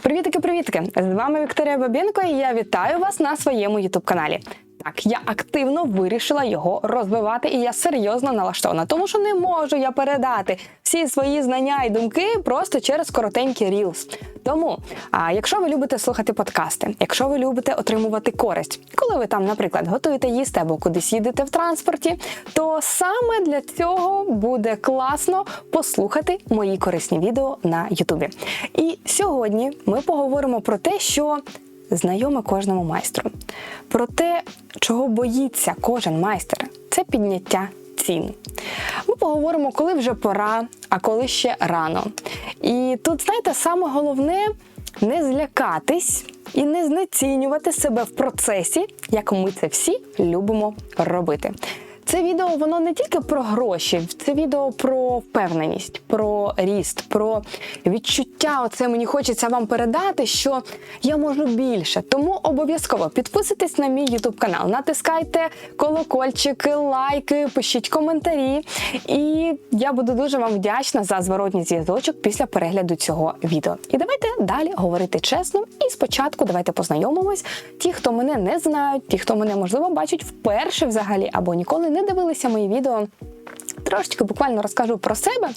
Привітики, привітки! З вами Вікторія Бабінко і я вітаю вас на своєму ютуб каналі. Так, я активно вирішила його розвивати, і я серйозно налаштована, тому що не можу я передати всі свої знання і думки просто через коротенький рілс. Тому, а якщо ви любите слухати подкасти, якщо ви любите отримувати користь, коли ви там, наприклад, готуєте їсти або кудись їдете в транспорті, то саме для цього буде класно послухати мої корисні відео на Ютубі. І сьогодні ми поговоримо про те, що знайоме кожному майстру. Про те, чого боїться кожен майстер, це підняття цін. Ми поговоримо, коли вже пора, а коли ще рано. І тут, знаєте, саме головне не злякатись і не знецінювати себе в процесі, як ми це всі любимо робити. Це відео воно не тільки про гроші, це відео про впевненість, про ріст, про відчуття. Оце мені хочеться вам передати, що я можу більше. Тому обов'язково підписуйтесь на мій YouTube канал, натискайте колокольчики, лайки, пишіть коментарі. І я буду дуже вам вдячна за зворотній зв'язочок після перегляду цього відео. І давайте далі говорити чесно. І спочатку давайте познайомимось. Ті, хто мене не знають, ті, хто мене можливо бачать вперше взагалі або ніколи не дивилися мої відео. Трошечки буквально розкажу про себе.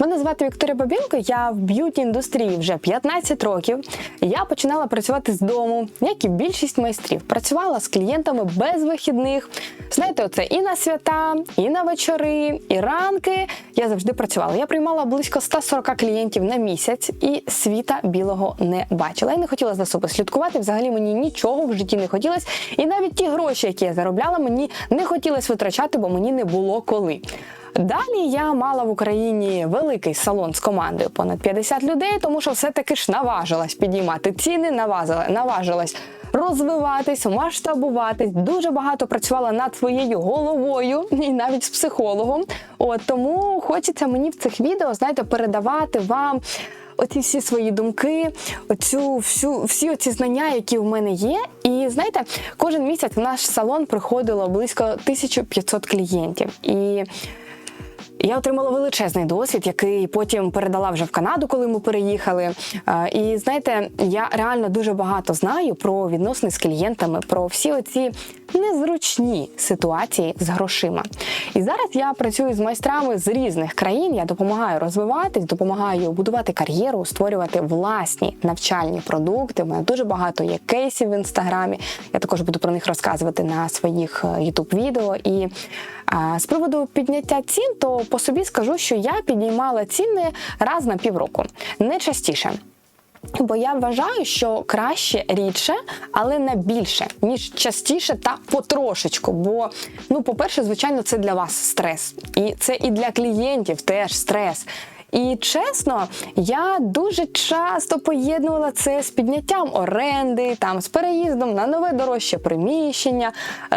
Мене звати Вікторія Бабінко, я в б'юті індустрії вже 15 років. Я починала працювати з дому, як і більшість майстрів. Працювала з клієнтами без вихідних. Знаєте, оце і на свята, і на вечори, і ранки. Я завжди працювала. Я приймала близько 140 клієнтів на місяць і світа білого не бачила. Я не хотіла за собою слідкувати. Взагалі мені нічого в житті не хотілося. І навіть ті гроші, які я заробляла, мені не хотілося витрачати, бо мені не було коли. Далі я мала в Україні великий салон з командою понад 50 людей, тому що все-таки ж наважилась підіймати ціни, наважилась розвиватись, масштабуватись. Дуже багато працювала над своєю головою і навіть з психологом. От тому хочеться мені в цих відео, знаєте, передавати вам. Оці всі свої думки, оцю всю всі оці знання, які в мене є. І знаєте, кожен місяць в наш салон приходило близько 1500 клієнтів. І я отримала величезний досвід, який потім передала вже в Канаду, коли ми переїхали. Е, І знаєте, я реально дуже багато знаю про відносини з клієнтами, про всі оці незручні ситуації з грошима. І зараз я працюю з майстрами з різних країн. Я допомагаю розвиватись, допомагаю будувати кар'єру, створювати власні навчальні продукти. У мене дуже багато є кейсів в інстаграмі. Я також буду про них розказувати на своїх ютуб відео. І з приводу підняття цін, то по собі скажу, що я підіймала ціни раз на півроку, не частіше. Бо я вважаю, що краще рідше, але не більше, ніж частіше та потрошечку. Бо, ну, по-перше, звичайно, це для вас стрес, і це і для клієнтів теж стрес. І чесно, я дуже часто поєднувала це з підняттям оренди, там з переїздом на нове дорожче приміщення,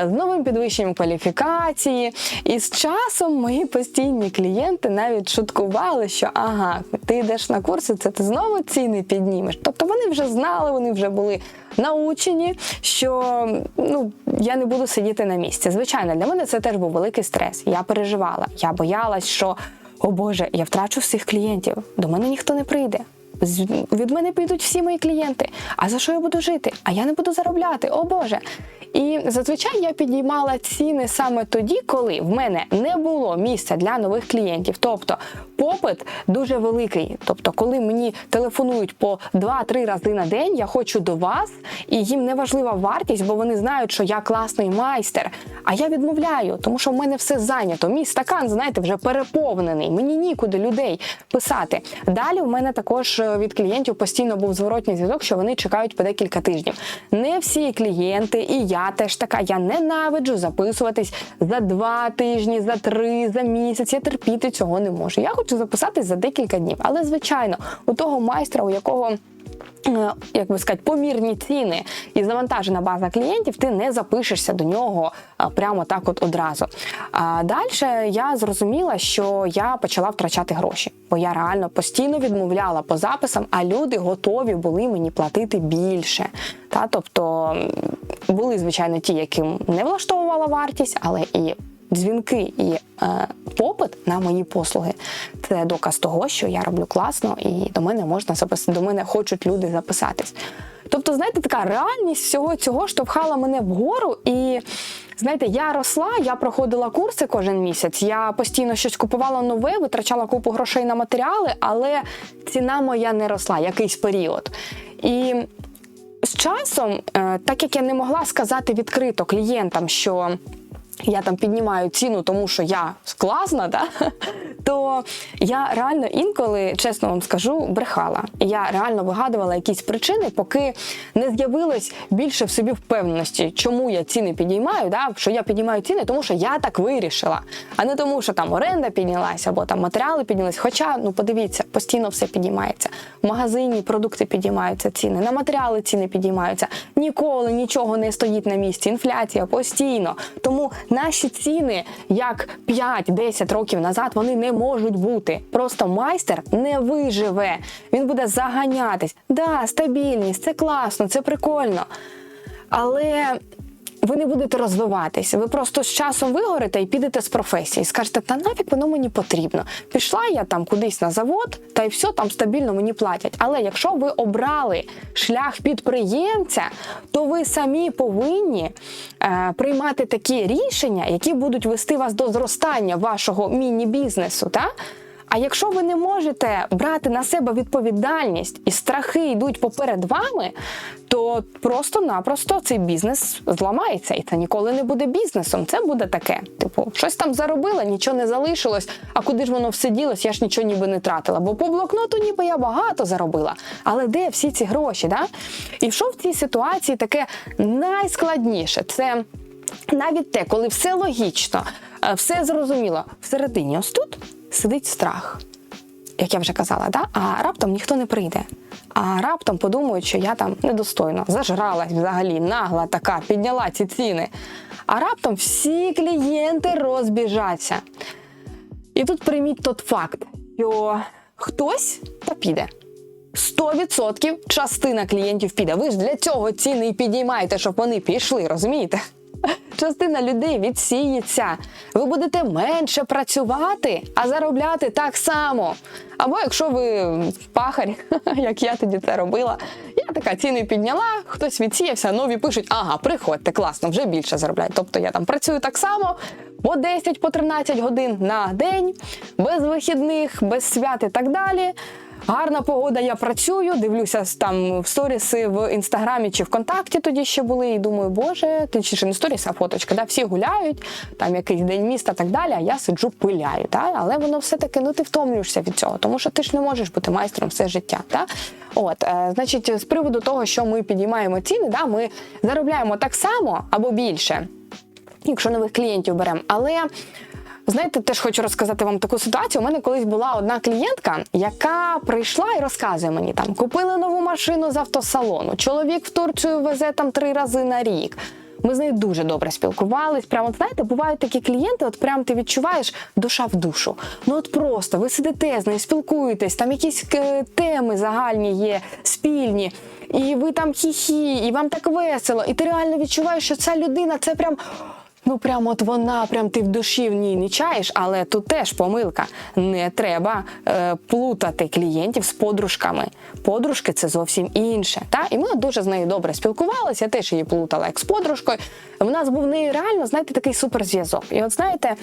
з новим підвищенням кваліфікації. І з часом мої постійні клієнти навіть шуткували, що ага, ти йдеш на курси, це ти знову ціни піднімеш. Тобто вони вже знали, вони вже були научені, що ну я не буду сидіти на місці. Звичайно, для мене це теж був великий стрес. Я переживала, я боялась, що о Боже, я втрачу всіх клієнтів. До мене ніхто не прийде. Від мене підуть всі мої клієнти. А за що я буду жити? А я не буду заробляти. О Боже. І зазвичай я підіймала ціни саме тоді, коли в мене не було місця для нових клієнтів. Тобто попит дуже великий. Тобто, коли мені телефонують по 2-3 рази на день, я хочу до вас, і їм не важлива вартість, бо вони знають, що я класний майстер. А я відмовляю, тому що в мене все зайнято. Мій стакан, знаєте, вже переповнений. Мені нікуди людей писати. Далі в мене також від клієнтів постійно був зворотній зв'язок, що вони чекають по декілька тижнів. Не всі клієнти, і я теж така. Я ненавиджу записуватись за два тижні, за три, за місяць. Я терпіти цього не можу. Я хочу записатись за декілька днів. Але звичайно, у того майстра, у якого як би сказати, помірні ціни і завантажена база клієнтів, ти не запишешся до нього прямо так, от одразу. А далі я зрозуміла, що я почала втрачати гроші, бо я реально постійно відмовляла по записам, а люди готові були мені платити більше. Та тобто були звичайно ті, яким не влаштовувала вартість, але і дзвінки і е, попит на мої послуги це доказ того, що я роблю класно, і до мене можна записати, до мене хочуть люди записатись. Тобто, знаєте, така реальність всього цього штовхала мене вгору. І знаєте, я росла, я проходила курси кожен місяць. Я постійно щось купувала нове, витрачала купу грошей на матеріали, але ціна моя не росла якийсь період. І з часом, е, так як я не могла сказати відкрито клієнтам, що я там піднімаю ціну, тому що я класна, да? то я реально інколи, чесно вам скажу, брехала. Я реально вигадувала якісь причини, поки не з'явилось більше в собі впевненості, чому я ціни підіймаю, да? що я підіймаю ціни, тому що я так вирішила, а не тому, що там оренда піднялася або там матеріали піднялись. Хоча, ну подивіться, постійно все підіймається. В магазині продукти підіймаються ціни, на матеріали ціни підіймаються. Ніколи нічого не стоїть на місці. Інфляція постійно. Тому наші ціни, як 5-10 років назад, вони не можуть бути. Просто майстер не виживе. Він буде заганятись. Да, стабільність, це класно, це прикольно. Але ви не будете розвиватись. Ви просто з часом вигорите і підете з професії. Скажете, та нафіг воно мені потрібно. Пішла я там кудись на завод, та й все там стабільно мені платять. Але якщо ви обрали шлях підприємця, то ви самі повинні е, приймати такі рішення, які будуть вести вас до зростання вашого міні-бізнесу. Та? А якщо ви не можете брати на себе відповідальність і страхи йдуть поперед вами, то просто-напросто цей бізнес зламається, і це ніколи не буде бізнесом. Це буде таке. Типу, щось там заробила, нічого не залишилось. А куди ж воно все ділось? Я ж нічого ніби не тратила. Бо по блокноту ніби я багато заробила. Але де всі ці гроші? Да? І що в цій ситуації таке найскладніше? Це навіть те, коли все логічно, е, все зрозуміло, всередині ось тут сидить страх, як я вже казала, да? а раптом ніхто не прийде. А раптом подумають, що я там недостойно зажралась взагалі, нагла така, підняла ці ціни. А раптом всі клієнти розбіжаться. І тут прийміть тот факт, що хтось та піде. 100% частина клієнтів піде. Ви ж для цього ціни і підіймаєте, щоб вони пішли, розумієте? Частина людей відсіється. Ви будете менше працювати, а заробляти так само. Або якщо ви пахар, як я тоді це робила, я така ціни підняла, хтось відсіявся, нові пишуть, ага, приходьте, класно, вже більше заробляють. Тобто я там працюю так само по 10 по 13 годин на день, без вихідних, без свят і так далі. Гарна погода, я працюю, дивлюся там в сторіси в інстаграмі чи ВКонтакті тоді ще були. І думаю, боже, ти чи не сторіс, а фоточка, да? всі гуляють, там якийсь день міста так далі, а я сиджу пиляю. Та? Але воно все-таки ну ти втомлюєшся від цього, тому що ти ж не можеш бути майстром все життя. Та? От, е, значить, з приводу того, що ми підіймаємо ціни, да, ми заробляємо так само або більше, якщо нових клієнтів беремо. Але Знаєте, теж хочу розказати вам таку ситуацію. У мене колись була одна клієнтка, яка прийшла і розказує мені там: купили нову машину з автосалону. Чоловік в Турцію везе там три рази на рік. Ми з нею дуже добре спілкувались. Прямо знаєте, бувають такі клієнти, от прям ти відчуваєш душа в душу. Ну от просто ви сидите з нею, спілкуєтесь, там якісь е, теми загальні є, спільні. І ви там хі-хі, і вам так весело, і ти реально відчуваєш, що ця людина це прям Ну, прям от вона, прям ти в душі в ній не чаєш, але тут теж помилка. Не треба е, плутати клієнтів з подружками. Подружки це зовсім інше. Та? І ми дуже з нею добре спілкувалися, я теж її плутала як з подружкою. У нас був в неї реально, знаєте, такий суперзв'язок. І от знаєте.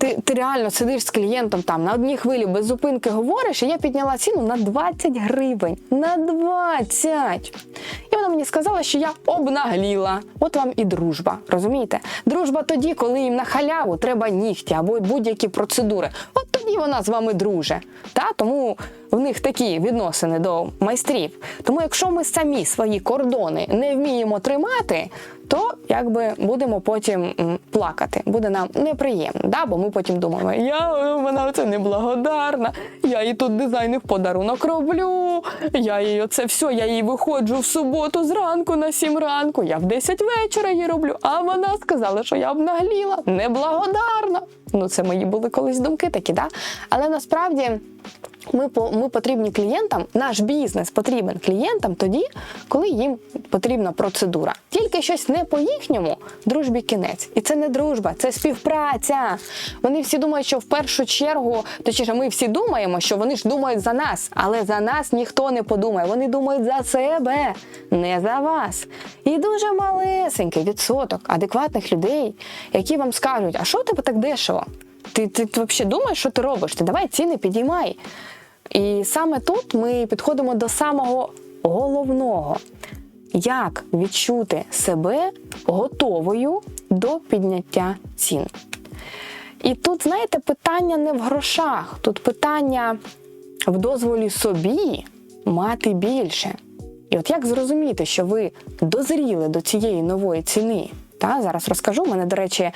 Ти ти реально сидиш з клієнтом там на одній хвилі без зупинки говориш, і я підняла ціну на 20 гривень. На 20! І вона мені сказала, що я обнагліла. От вам і дружба. Розумієте? Дружба тоді, коли їм на халяву треба нігті або будь-які процедури. От тоді вона з вами друже. Та? Тому в них такі відносини до майстрів. Тому якщо ми самі свої кордони не вміємо тримати, то якби будемо потім плакати. Буде нам неприємно, да? бо ми потім думаємо, я вона це неблагодарна, я їй тут дизайни в подарунок роблю, я їй оце все, я їй виходжу в суботу зранку на 7 ранку, я в 10 вечора їй роблю. А вона сказала, що я обнагліла, неблагодарна. Ну, це мої були колись думки такі, да? Але насправді. Ми по ми потрібні клієнтам, наш бізнес потрібен клієнтам тоді, коли їм потрібна процедура. Тільки щось не по їхньому, дружбі кінець. І це не дружба, це співпраця. Вони всі думають, що в першу чергу, точніше, ми всі думаємо, що вони ж думають за нас, але за нас ніхто не подумає. Вони думають за себе, не за вас. І дуже малесенький відсоток адекватних людей, які вам скажуть, а що тебе так дешево? Ти, ти, ти взагалі думаєш, що ти робиш? Ти давай ціни підіймай. І саме тут ми підходимо до самого головного. Як відчути себе готовою до підняття цін? І тут, знаєте, питання не в грошах, тут питання в дозволі собі мати більше. І от як зрозуміти, що ви дозріли до цієї нової ціни? Та зараз розкажу. У мене, до речі,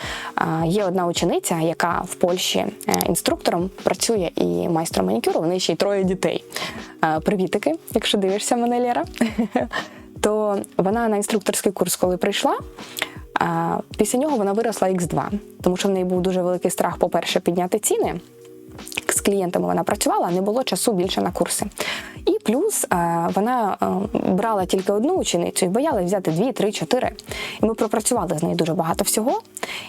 є одна учениця, яка в Польщі е, інструктором працює і майстром манікюру. В неї ще й троє дітей. А, Привітики, якщо дивишся мене, Лєра. То вона на інструкторський курс, коли прийшла, після нього вона виросла X2, тому що в неї був дуже великий страх, по-перше, підняти ціни. З клієнтами вона працювала, не було часу більше на курси. І плюс е, вона е, брала тільки одну ученицю і боялась взяти дві, три, чотири. І ми пропрацювали з нею дуже багато всього.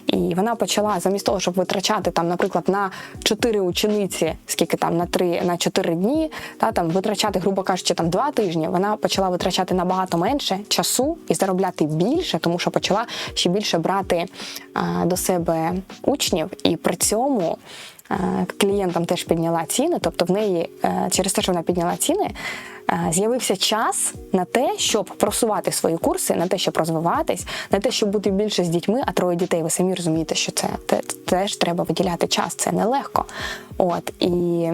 І вона почала замість того, щоб витрачати там, наприклад, на чотири учениці, скільки там на три, на чотири дні, та там витрачати, грубо кажучи, там два тижні. Вона почала витрачати набагато менше часу і заробляти більше, тому що почала ще більше брати е, до себе учнів, і при цьому. Е, клієнтам теж підняла ціни, тобто в неї е, через те, що вона підняла ціни, е, з'явився час на те, щоб просувати свої курси, на те, щоб розвиватись, на те, щоб бути більше з дітьми, а троє дітей, ви самі розумієте, що це теж треба виділяти час, це нелегко. От і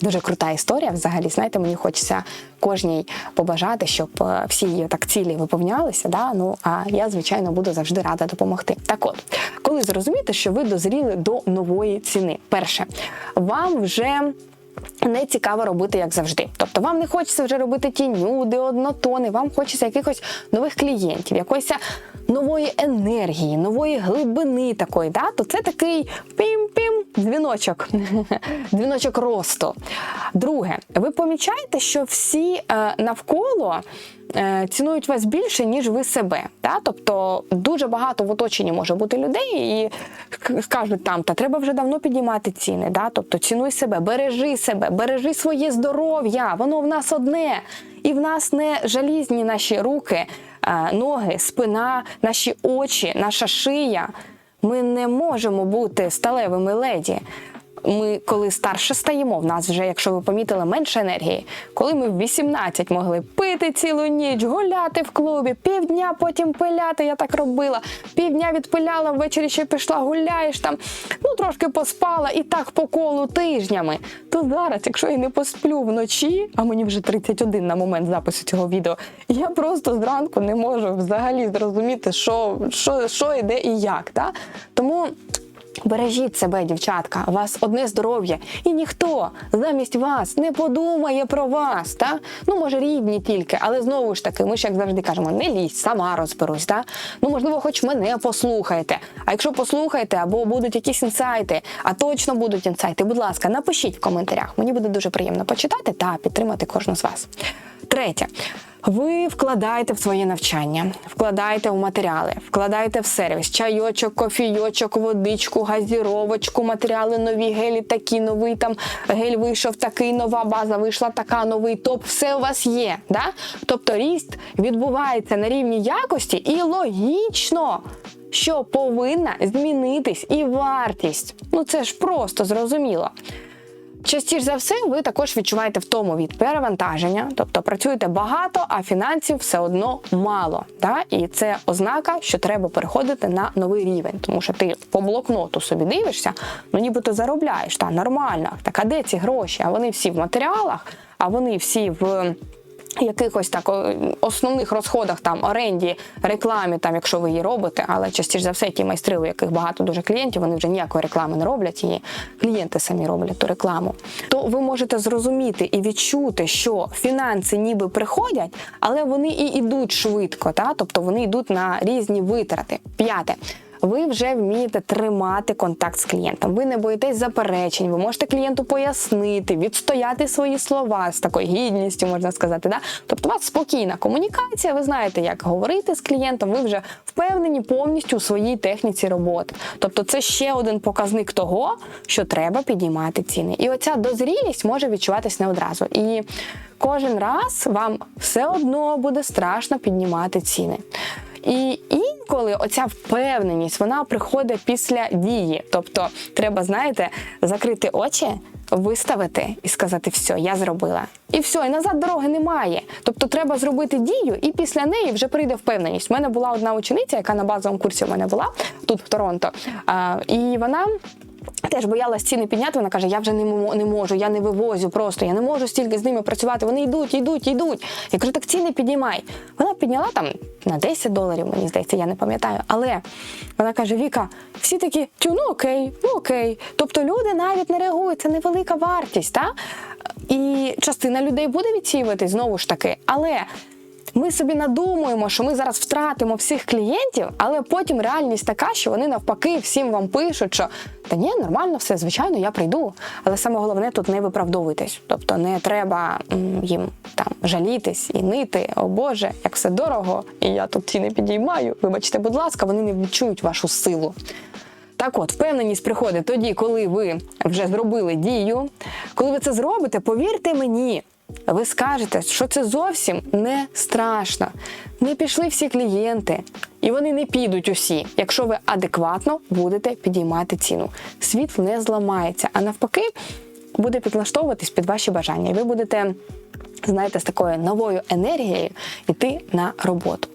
дуже крута історія. Взагалі, знаєте, мені хочеться кожній побажати, щоб е, всі її так цілі виповнялися. Да? Ну а я, звичайно, буду завжди рада допомогти. Так от, коли зрозумієте, що ви дозріли до нової ціни, перше, вам вже. Не цікаво робити як завжди. Тобто вам не хочеться вже робити ті нюди, однотони, вам хочеться якихось нових клієнтів, якоїсь нової енергії, нової глибини такої. Да? То це такий пім-пім дзвіночок, дзвіночок росту. Друге, ви помічаєте, що всі е, навколо е, цінують вас більше, ніж ви себе. Да? Тобто дуже багато в оточенні може бути людей і скажуть там, та треба вже давно піднімати ціни. Да? Тобто цінуй себе, бережи себе, бережи своє здоров'я, воно в нас одне. І в нас не жалізні наші руки, е, ноги, спина, наші очі, наша шия. Ми не можемо бути сталевими леді. Ми, коли старше стаємо, в нас вже, якщо ви помітили, менше енергії. Коли ми в 18 могли пити цілу ніч, гуляти в клубі, півдня потім пиляти, я так робила. Півдня відпиляла, ввечері ще пішла, гуляєш там, ну трошки поспала і так по колу тижнями. То зараз, якщо я не посплю вночі, а мені вже 31 на момент запису цього відео, я просто зранку не можу взагалі зрозуміти, що, що, що іде і як. Да? Тому. Бережіть себе, дівчатка, вас одне здоров'я, і ніхто замість вас не подумає про вас. Та? Ну, може, рідні тільки, але знову ж таки, ми ж як завжди кажемо, не лізь, сама розберусь. Та? Ну, можливо, хоч мене послухайте. А якщо послухаєте, або будуть якісь інсайти, а точно будуть інсайти, будь ласка, напишіть в коментарях. Мені буде дуже приємно почитати та підтримати кожну з вас. Третє. Ви вкладаєте в своє навчання, вкладаєте в матеріали, вкладаєте в сервіс, чайочок, кофійочок, водичку, газіровочку, матеріали нові, гелі такі, новий там гель вийшов такий, нова база вийшла така, новий топ. Все у вас є. Да? Тобто ріст відбувається на рівні якості і логічно. Що повинна змінитись і вартість. Ну це ж просто зрозуміло. Частіше за все, ви також відчуваєте втому від перевантаження, тобто працюєте багато, а фінансів все одно мало. Да? І це ознака, що треба переходити на новий рівень, тому що ти по блокноту собі дивишся, ну нібито заробляєш та нормально. Так а де ці гроші? А вони всі в матеріалах, а вони всі в. Якихось так основних розходах там оренді, рекламі, там, якщо ви її робите, але частіше за все ті майстри, у яких багато дуже клієнтів, вони вже ніякої реклами не роблять, і клієнти самі роблять ту рекламу. То ви можете зрозуміти і відчути, що фінанси ніби приходять, але вони і йдуть швидко, та? тобто вони йдуть на різні витрати. П'яте. Ви вже вмієте тримати контакт з клієнтом. Ви не боїтесь заперечень, ви можете клієнту пояснити, відстояти свої слова з такою гідністю, можна сказати. Да? Тобто, у вас спокійна комунікація, ви знаєте, як говорити з клієнтом, ви вже впевнені повністю у своїй техніці роботи. Тобто, це ще один показник того, що треба підіймати ціни. І оця дозрілість може відчуватись не одразу. І кожен раз вам все одно буде страшно піднімати ціни. І інколи оця впевненість вона приходить після дії. Тобто, треба, знаєте, закрити очі, виставити і сказати, все, я зробила. І все, і назад дороги немає. Тобто треба зробити дію, і після неї вже прийде впевненість. У мене була одна учениця, яка на базовому курсі у мене була тут в Торонто. І вона. Теж боялась ціни підняти. Вона каже: я вже не не можу, я не вивозю просто, я не можу стільки з ними працювати. Вони йдуть, йдуть, йдуть. Я кажу, так ціни піднімай. Вона підняла там на 10 доларів, мені здається, я не пам'ятаю. Але вона каже: Віка, всі такі, тю, ну окей, ну окей. Тобто люди навіть не реагують, це невелика вартість. Та? І частина людей буде відсіюватись знову ж таки. Але ми собі надумуємо, що ми зараз втратимо всіх клієнтів, але потім реальність така, що вони навпаки всім вам пишуть, що та ні, нормально все, звичайно, я прийду. Але саме головне тут не виправдовуйтесь. Тобто не треба їм там жалітись і нити. О Боже, як все дорого, і я тут ціни підіймаю. Вибачте, будь ласка, вони не відчують вашу силу. Так от, впевненість приходить тоді, коли ви вже зробили дію. Коли ви це зробите, повірте мені, ви скажете, що це зовсім не страшно. Не пішли всі клієнти, і вони не підуть усі, якщо ви адекватно будете підіймати ціну. Світ не зламається, а навпаки, буде підлаштовуватись під ваші бажання. І ви будете, знаєте, з такою новою енергією йти на роботу.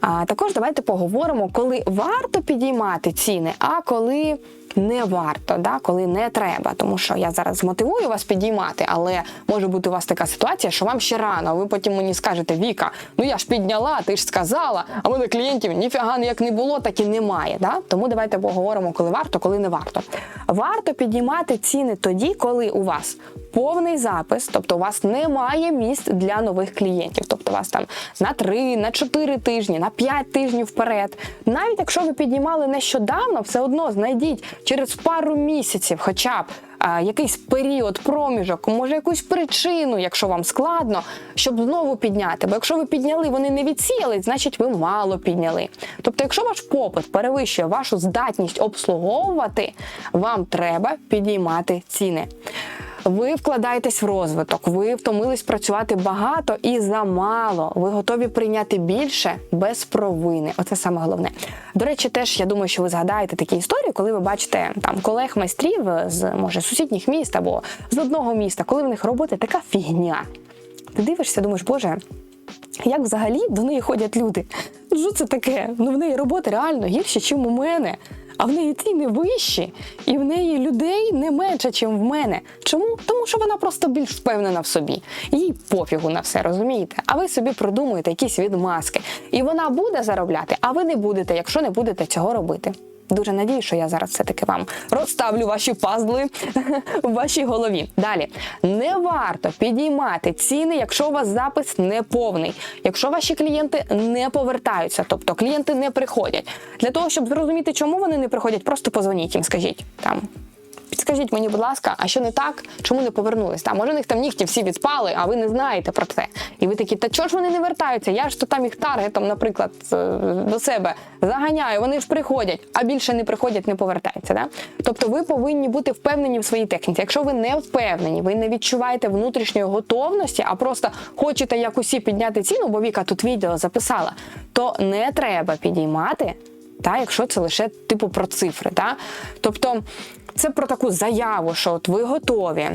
А також давайте поговоримо, коли варто підіймати ціни, а коли не варто, да? коли не треба. Тому що я зараз змотивую вас підіймати, але може бути у вас така ситуація, що вам ще рано, ви потім мені скажете, Віка, ну я ж підняла, ти ж сказала, а мене клієнтів ніфіга як не було, так і немає. Да? Тому давайте поговоримо, коли варто, коли не варто. Варто підіймати ціни тоді, коли у вас повний запис, тобто у вас немає місць для нових клієнтів. Тобто у вас там на 3, на 4 тижні, на 5 тижнів вперед. Навіть якщо ви піднімали нещодавно, все одно знайдіть через пару місяців, хоча б. Якийсь період, проміжок, може якусь причину, якщо вам складно, щоб знову підняти. Бо якщо ви підняли, вони не відсіялись, значить ви мало підняли. Тобто, якщо ваш попит перевищує вашу здатність обслуговувати, вам треба підіймати ціни. Ви вкладаєтесь в розвиток, ви втомились працювати багато і замало. Ви готові прийняти більше без провини. Оце саме головне. До речі, теж я думаю, що ви згадаєте такі історії, коли ви бачите там колег майстрів з може сусідніх міст або з одного міста, коли в них робота така фігня. Ти дивишся, думаєш, боже. Як взагалі до неї ходять люди? Що це таке? Ну в неї робота реально гірше, ніж у мене. А в неї ціни вищі, і в неї людей не менше, ніж в мене. Чому? Тому що вона просто більш впевнена в собі. Їй пофігу на все, розумієте? А ви собі продумуєте якісь відмазки. І вона буде заробляти, а ви не будете, якщо не будете цього робити. Дуже надію, що я зараз все-таки вам розставлю ваші пазли в вашій голові. Далі не варто підіймати ціни, якщо у вас запис не повний, якщо ваші клієнти не повертаються, тобто клієнти не приходять. Для того, щоб зрозуміти, чому вони не приходять, просто позвоніть їм, скажіть там. Підскажіть мені, будь ласка, а що не так? Чому не повернулись? Там може у них там нігті всі відпали, а ви не знаєте про це. І ви такі, та чого ж вони не вертаються? Я ж то там їх таргетом, наприклад, до себе заганяю, вони ж приходять, а більше не приходять, не повертаються. Да? Тобто ви повинні бути впевнені в своїй техніці. Якщо ви не впевнені, ви не відчуваєте внутрішньої готовності, а просто хочете як усі підняти ціну, бо Віка тут відео записала, то не треба підіймати та якщо це лише типу про цифри. Та? Тобто це про таку заяву, що от ви готові.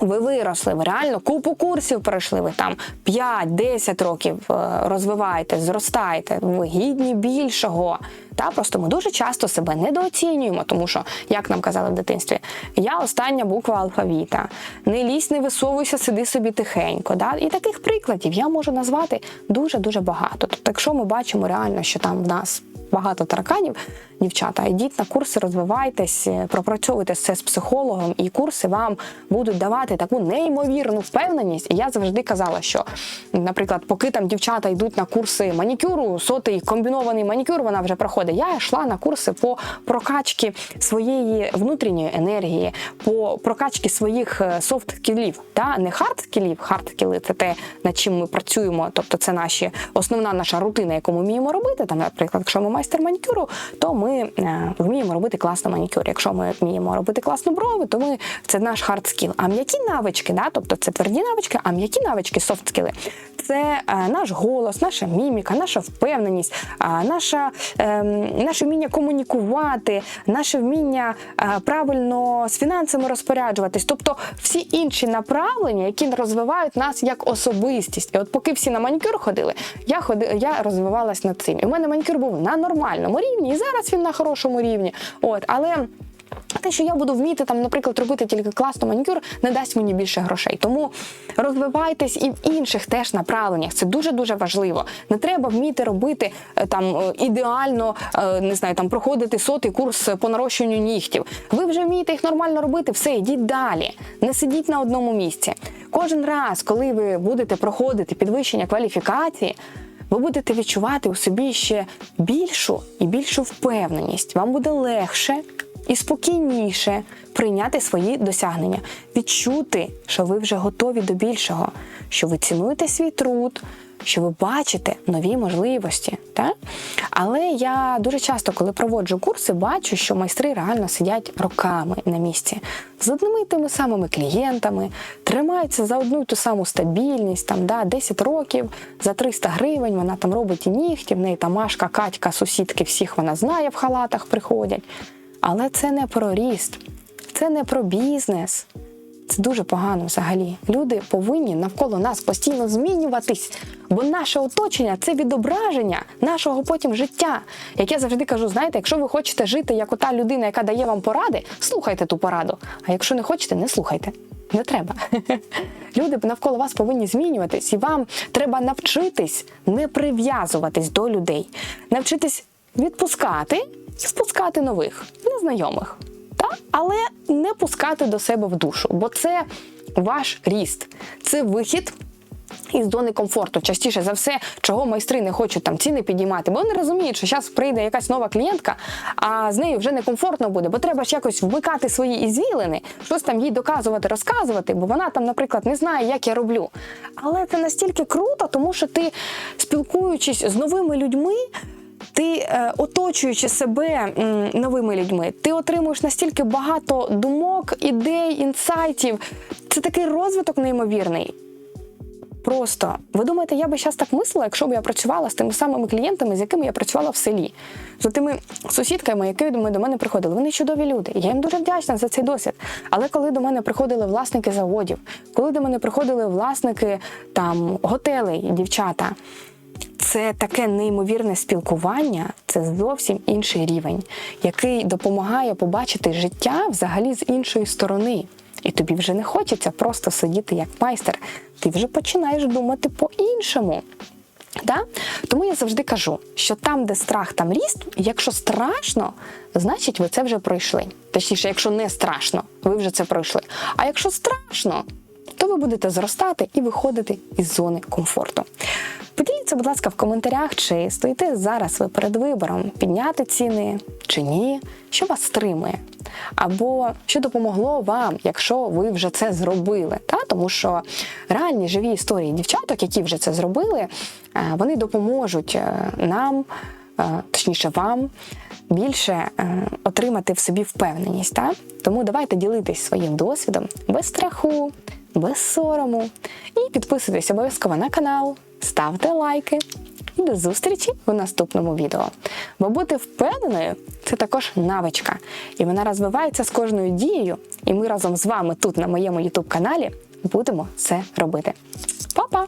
Ви виросли, ви реально купу курсів пройшли, ви там 5-10 років е, розвиваєте, зростаєте, ви гідні більшого. Та просто ми дуже часто себе недооцінюємо, тому що, як нам казали в дитинстві, я остання буква алфавіта. Не лізь, не висовуйся, сиди собі тихенько. Да? І таких прикладів я можу назвати дуже дуже багато. Тобто, якщо ми бачимо реально, що там в нас багато тараканів. Дівчата, йдіть на курси, розвивайтесь, е, пропрацьовуйте це з психологом, і курси вам будуть давати таку неймовірну впевненість. І я завжди казала, що, наприклад, поки там дівчата йдуть на курси манікюру, сотий комбінований манікюр, вона вже проходить. Я йшла на курси по прокачці своєї внутрішньої енергії, по прокачці своїх софт-скілів, та не хард-скілів. Хард-скіли – це те, над чим ми працюємо, тобто це наші основна наша рутина, яку ми вміємо робити. Там, наприклад, якщо ми майстер манікюру, то ми е, вміємо робити класно манікюр. Якщо ми вміємо робити класно брови, то ми це наш хард скіл. А м'які навички, да, тобто це тверді навички, а м'які навички, софт скіли це е, наш голос, наша міміка, наша впевненість, наша, е, наше вміння комунікувати, наше вміння е, правильно з фінансами розпоряджуватись, тобто всі інші направлення, які розвивають нас як особистість. І от поки всі на манікюр ходили, я ходи, я розвивалась над цим. І в мене манікюр був на нормальному рівні, і зараз він на хорошому рівні. От, але. Те, що я буду вміти там, наприклад, робити тільки класно манікюр, не дасть мені більше грошей. Тому розвивайтесь і в інших теж направленнях. Це дуже дуже важливо. Не треба вміти робити е, там е, ідеально, е, не знаю, там проходити сотий курс по нарощуванню нігтів. Ви вже вмієте їх нормально робити, все, йдіть далі. Не сидіть на одному місці. Кожен раз, коли ви будете проходити підвищення кваліфікації. Ви будете відчувати у собі ще більшу і більшу впевненість. Вам буде легше і спокійніше прийняти свої досягнення, відчути, що ви вже готові до більшого, що ви цінуєте свій труд. Що ви бачите нові можливості, так? Але я дуже часто, коли проводжу курси, бачу, що майстри реально сидять роками на місці з одними тими самими клієнтами, тримаються за одну ту саму стабільність, там да 10 років за 300 гривень. Вона там робить і нігті, в неї там Машка, Катька, сусідки, всіх вона знає, в халатах приходять. Але це не про ріст, це не про бізнес. Це дуже погано взагалі. Люди повинні навколо нас постійно змінюватись, бо наше оточення це відображення нашого потім життя. Як я завжди кажу, знаєте, якщо ви хочете жити як ота людина, яка дає вам поради, слухайте ту пораду. А якщо не хочете, не слухайте. Не треба. Люди навколо вас повинні змінюватись, і вам треба навчитись не прив'язуватись до людей, навчитись відпускати і впускати нових, незнайомих. Але не пускати до себе в душу, бо це ваш ріст, це вихід. Із зони комфорту, частіше за все, чого майстри не хочуть там ціни підіймати, бо вони розуміють, що зараз прийде якась нова клієнтка, а з нею вже некомфортно буде, бо треба ж якось вмикати свої ізвілини, щось там їй доказувати, розказувати, бо вона там, наприклад, не знає, як я роблю. Але це настільки круто, тому що ти, спілкуючись з новими людьми, ти, е, оточуючи себе новими людьми, ти отримуєш настільки багато думок, ідей, інсайтів. Це такий розвиток неймовірний. Просто ви думаєте, я би зараз так мислила, якщо б я працювала з тими самими клієнтами, з якими я працювала в селі, з тими сусідками, які до мене приходили. Вони чудові люди. Я їм дуже вдячна за цей досвід. Але коли до мене приходили власники заводів, коли до мене приходили власники там готелей, дівчата. Це таке неймовірне спілкування, це зовсім інший рівень, який допомагає побачити життя взагалі з іншої сторони. І тобі вже не хочеться просто сидіти як майстер. Ти вже починаєш думати по-іншому. Да? Тому я завжди кажу, що там, де страх, там ріст, якщо страшно, значить ви це вже пройшли. Точніше, якщо не страшно, ви вже це пройшли. А якщо страшно, то ви будете зростати і виходити із зони комфорту. Поділіться, будь ласка, в коментарях, чи стоїте зараз ви перед вибором підняти ціни чи ні, що вас стримує. Або що допомогло вам, якщо ви вже це зробили. Та? Тому що реальні живі історії дівчаток, які вже це зробили, е, вони допоможуть е, нам, е, точніше вам, більше отримати в собі впевненість. Та? Тому давайте ділитись своїм досвідом без страху, без сорому. І підписуйтесь обов'язково на канал ставте лайки і до зустрічі в наступному відео. Бо бути впевненою це також навичка, і вона розвивається з кожною дією. І ми разом з вами тут на моєму youtube каналі будемо це робити. Па-па!